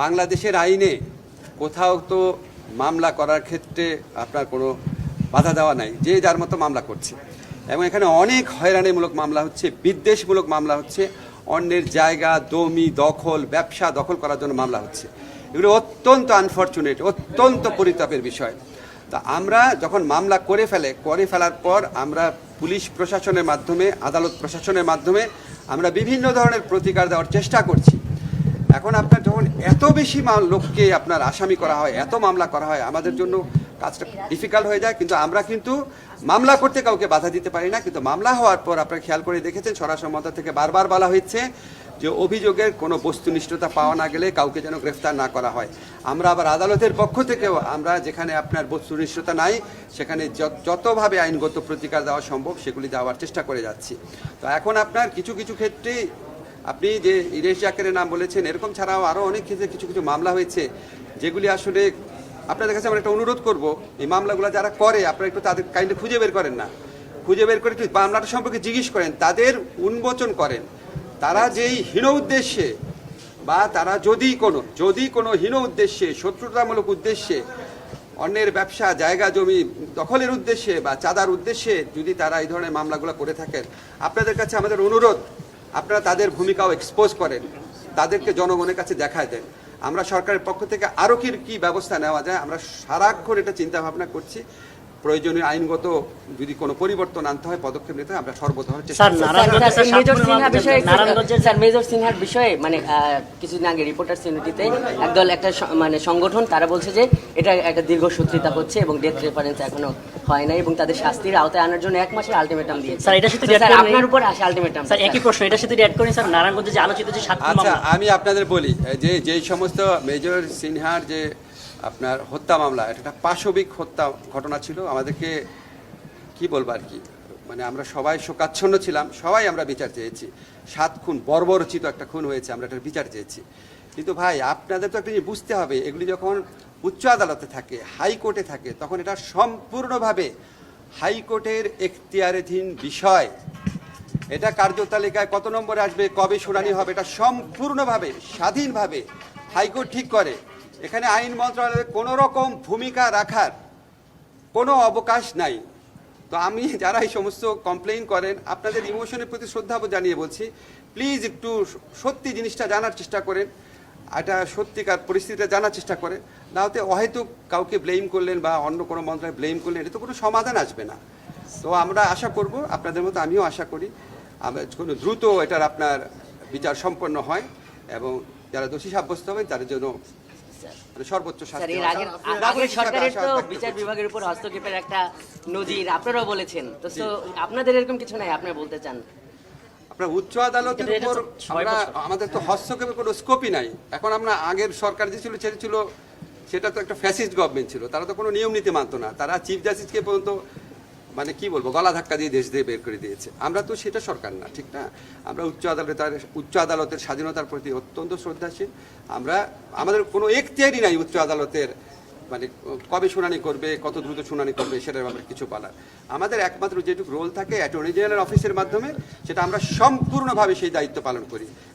বাংলাদেশের আইনে কোথাও তো মামলা করার ক্ষেত্রে আপনার কোনো বাধা দেওয়া নাই, যে যার মতো মামলা করছে। এবং এখানে অনেক হয়রানিমূলক মামলা হচ্ছে, বিদ্বেষমূলক মামলা হচ্ছে, অন্যের জায়গা দমি দখল, ব্যবসা দখল করার জন্য মামলা হচ্ছে। এগুলো অত্যন্ত আনফর্চুনেট অত্যন্ত পরিতাপের বিষয়। তা আমরা যখন মামলা করে ফেলে, করে ফেলার পর আমরা পুলিশ প্রশাসনের মাধ্যমে, আদালত প্রশাসনের মাধ্যমে আমরা বিভিন্ন ধরনের প্রতিকার দেওয়ার চেষ্টা করছি। এখন আপনার যখন এত বেশি লোককে আপনার আসামি করা হয়, এত মামলা করা হয়, আমাদের জন্য কাজটা ডিফিকাল্ট হয়ে যায়। কিন্তু আমরা কিন্তু মামলা করতে কাউকে বাধা দিতে পারি না। কিন্তু মামলা হওয়ার পর আপনারা খেয়াল করে দেখেছেন মমতা থেকে বারবার বলা হয়েছে যে অভিযোগের কোনো বস্তুনিষ্ঠতা পাওয়া না গেলে কাউকে যেন গ্রেফতার না করা হয়। আমরা আবার আদালতের পক্ষ থেকেও আমরা যেখানে আপনার বস্তুনিষ্ঠতা নাই, সেখানে যত- যতভাবে আইনগত প্রতিকার দেওয়া সম্ভব সেগুলি দেওয়ার চেষ্টা করে যাচ্ছি। তো এখন আপনার কিছু কিছু ক্ষেত্রে আপনি যে ইরেশ জাকেরের নাম বলেছেন, এরকম ছাড়াও আরও অনেক ক্ষেত্রে কিছু কিছু মামলা হয়েছে, যেগুলি আসলে আপনাদের কাছে আমরা একটা অনুরোধ করব। এই মামলাগুলো যারা করে, আপনারা একটু তাদের কাইন্ডে খুঁজে বের করেন না। খুঁজে বের করে একটু মামলাটা সম্পর্কে জিজ্ঞেস করেন, তাদের উন্মোচন করেন। তারা যেই হীন উদ্দেশ্যে বা তারা যদি কোনো যদি কোনো হীন উদ্দেশ্যে, শত্রুতামূলক উদ্দেশ্যে, অন্যের ব্যবসা, জায়গা, জমি দখলের উদ্দেশ্যে বা চাঁদার উদ্দেশ্যে যদি তারা এই ধরনের মামলাগুলো করে থাকেন, আপনাদের কাছে আমাদের অনুরোধ আপনারা তাদের ভূমিকাও এক্সপোজ করেন, তাদেরকে জনগণের কাছে দেখায় দেন। আমরা সরকারের পক্ষ থেকে আরও কি কি ব্যবস্থা নেওয়া যায়, আমরা সারাক্ষণ এটা চিন্তা ভাবনা করছি। প্রয়োজনীয় আইনগত যদি কোনো পরিবর্তন আনতে হয় পদক্ষেপ নিতে আমরা চেষ্টা স্যার, মেজর নারায়ণগঞ্জের- স্যার সিনহার বিষয়ে মানে কিছুদিন আগে রিপোর্টার সিউনিটিতে একদল একটা মানে সংগঠন তারা বলছে যে এটা একটা দীর্ঘ সূত্রিতা হচ্ছে এবং ডেথ রেফারেন্স এখনও হয় নাই এবং তাদের শাস্তির আওতায় আনার জন্য এক মাসের আলটিমেটাম দিয়েছে। স্যার, এটার সাথে স্যার আপনার উপর আসে আলটিমেটাম স্যার একই প্রশ্ন এটার সাথে অ্যাড করেন স্যার নারায়ণগঞ্জে যে আলোচিত যে আচ্ছা আমি আপনাদের বলি যে যেই সমস্ত মেজর সিনহার যে আপনার হত্যা মামলা, এটা একটা পাশবিক হত্যা ঘটনা ছিল। আমাদেরকে কি বলব আর কি? মানে আমরা সবাই শোকাচ্ছন্ন ছিলাম, সবাই আমরা বিচার চেয়েছি। সাত খুন, বর্বরচিত একটা খুন হয়েছে, আমরা এটার বিচার চেয়েছি। কিন্তু ভাই, আপনাদের তো একটা জিনিস বুঝতে হবে, এগুলি যখন উচ্চ আদালতে থাকে, হাইকোর্টে থাকে, তখন এটা সম্পূর্ণভাবে হাইকোর্টের এখতিয়ারাধীন বিষয়। এটা কার্যতালিকায় কত নম্বরে আসবে, কবে শুনানি হবে, এটা সম্পূর্ণভাবে, স্বাধীনভাবে হাইকোর্ট ঠিক করে। এখানে আইন মন্ত্রণালয়ের কোনো রকম ভূমিকা রাখার কোনো অবকাশ নাই। তো আমি যারা এই সমস্ত কমপ্লেইন করেন, আপনাদের ইমোশনের প্রতি শ্রদ্ধা জানিয়ে বলছি প্লিজ একটু সত্যি জিনিসটা জানার চেষ্টা করেন। এটা সত্যিকার পরিস্থিতিটা জানার চেষ্টা করেন। না হতে অহেতুক কাউকে ব্লেম করলেন বা অন্য কোনো মন্ত্রণালয় ব্লেম করলেন এটা তো কোনো সমাধান আসবে না। তো আমরা আশা করব, আপনাদের মতো আমিও আশা করি আমরা কোনো দ্রুত এটার আপনার বিচার সম্পন্ন হয় এবং যারা দোষী সাব্যস্ত হবেন, তাদের জন্য সর্বোচ্চ শাস্তি এর। আগের নাগরিক আগের হিসাবে সরকারের তো বিচার বিভাগের উপর হস্তক্ষেপের একটা নজির আপনারাও বলেছেন। তো আপনাদের এরকম কিছু নাই আপনি বলতে চান। আপনার উচ্চ আদালতের উপর আমরা আমাদের তো হস্তক্ষেপের কোনো স্কোপই নাই। এখন আমরা আগের সরকার যে ছিল সেটা ছিল সেটা তো একটা ফ্যাসিস্ট গভর্নমেন্ট ছিল। তারা তো কোনো নিয়ম নীতি মানতো না। তারা চিফ জাস্টিসকে পর্যন্ত মানে কি বলব, গলা ধাক্কা দিয়ে দেশ দিয়ে বের করে দিয়েছে। আমরা তো সেটা সরকার না, ঠিক না? আমরা উচ্চ আদালতের উচ্চ আদালতের স্বাধীনতার প্রতি অত্যন্ত শ্রদ্ধাশীল। আমরা, আমাদের কোনো এখতিয়ারই নাই উচ্চ আদালতের মানে কবে শুনানি করবে, কত দ্রুত শুনানি করবে, সেটার ব্যাপারে কিছু বলার। আমাদের একমাত্র যেটুকু রোল থাকে অ্যাটর্নি জেনারেল অফিসের মাধ্যমে, সেটা আমরা সম্পূর্ণভাবে সেই দায়িত্ব পালন করি।